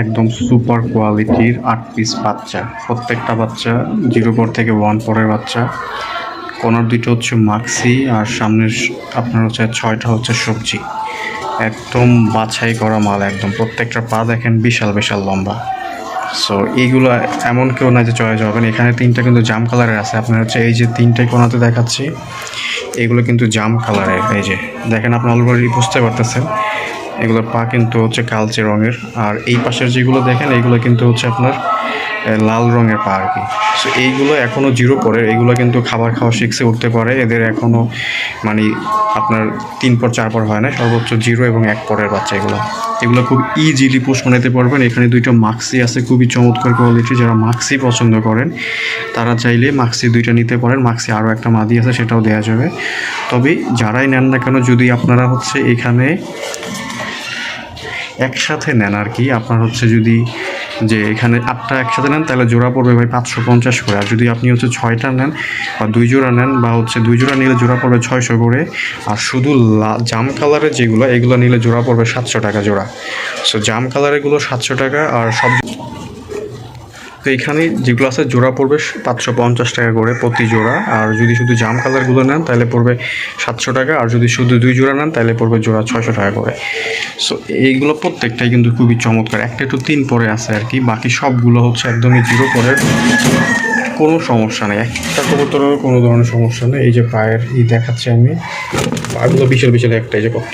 একদম সুপার কোয়ালিটির আট পিস বাচ্চা। প্রত্যেকটা বাচ্চা জিরো পর থেকে ওয়ান পরের বাচ্চা। কোনার দুটো হচ্ছে মাক্সি আর সামনের আপনার হচ্ছে ছয়টা হচ্ছে সবজি। একদম বাছাই করা মাল একদম। প্রত্যেকটা পা দেখেন বিশাল বিশাল লম্বা। সো এইগুলো এমন কেউ না যে চয়েস হবেন এখানে তিনটা কিন্তু জাম কালারের আছে। আপনার হচ্ছে এই যে তিনটে কোনাতে দেখাচ্ছি, এগুলো কিন্তু জাম কালারের এই যে, দেখেন আপনি অলরেডি বুঝতে পারতেছেন। এগুলোর পা কিন্তু হচ্ছে কালচে রঙের। আর এই পাশের যেগুলো দেখেন এইগুলো কিন্তু হচ্ছে আপনার লাল রঙের পা আর কি। সো এইগুলো এখনও জিরো পরে এগুলো কিন্তু খাবার খাওয়া শিখছে, উঠতে পারে। এদের এখনও মানে আপনার তিন পর, চার পর হয় না। সর্বোচ্চ জিরো এবং এক পরের বাচ্চা এগুলো। এগুলো খুব ইজিলি পোষ বানাতে পারবেন। এখানে দুইটা মাক্সি আছে, খুবই চমৎকার কোয়ালিটি যারা মাক্সি পছন্দ করেন, তারা চাইলে মাক্সি দুইটা নিতে পারেন। মাক্সি আরও একটা মাদি আছে, সেটাও দেওয়া যাবে। তবে যারাই নেন না কেন, যদি আপনারা হচ্ছে এখানে একসাথে নেন আর কি। আপনার হচ্ছে যদি যে এখানে আটটা একসাথে নেন, তাহলে জোড়া পড়বে ভাই পাঁচশো পঞ্চাশ করে। আর যদি আপনি হচ্ছে ছয়টা নেন বা দুই জোড়া নেন বা হচ্ছে দুই জোড়া নিলে জোড়া পড়বে ছয়শো করে। আর শুধু জাম কালারের যেগুলো, এগুলো নিলে জোড়া পড়বে সাতশো টাকা জোড়া। সো জাম কালারেরগুলো সাতশো টাকা আর সব তো এখানে যেগুলো আছে জোড়া পড়বে পাঁচশো পঞ্চাশ টাকা করে প্রতি জোড়া। আর যদি শুধু জাম কালারগুলো নেন, তাহলে পড়বে সাতশো টাকা। আর যদি শুধু দুই জোড়া নেন, তাহলে পড়বে জোড়া ছয়শো টাকা করে। সো এইগুলো প্রত্যেকটাই কিন্তু খুবই চমৎকার। একটা একটু তিন পরে আছে আর কি। বাকি সবগুলো হচ্ছে একদমই জিরো পরের। কোনো সমস্যা নেই। একটা কবুতরের কোনো ধরনের সমস্যা নেই। এই যে পায়ের ই দেখাচ্ছি আমি। পাগুলো বিশাল বিশাল একটা এই যে কত।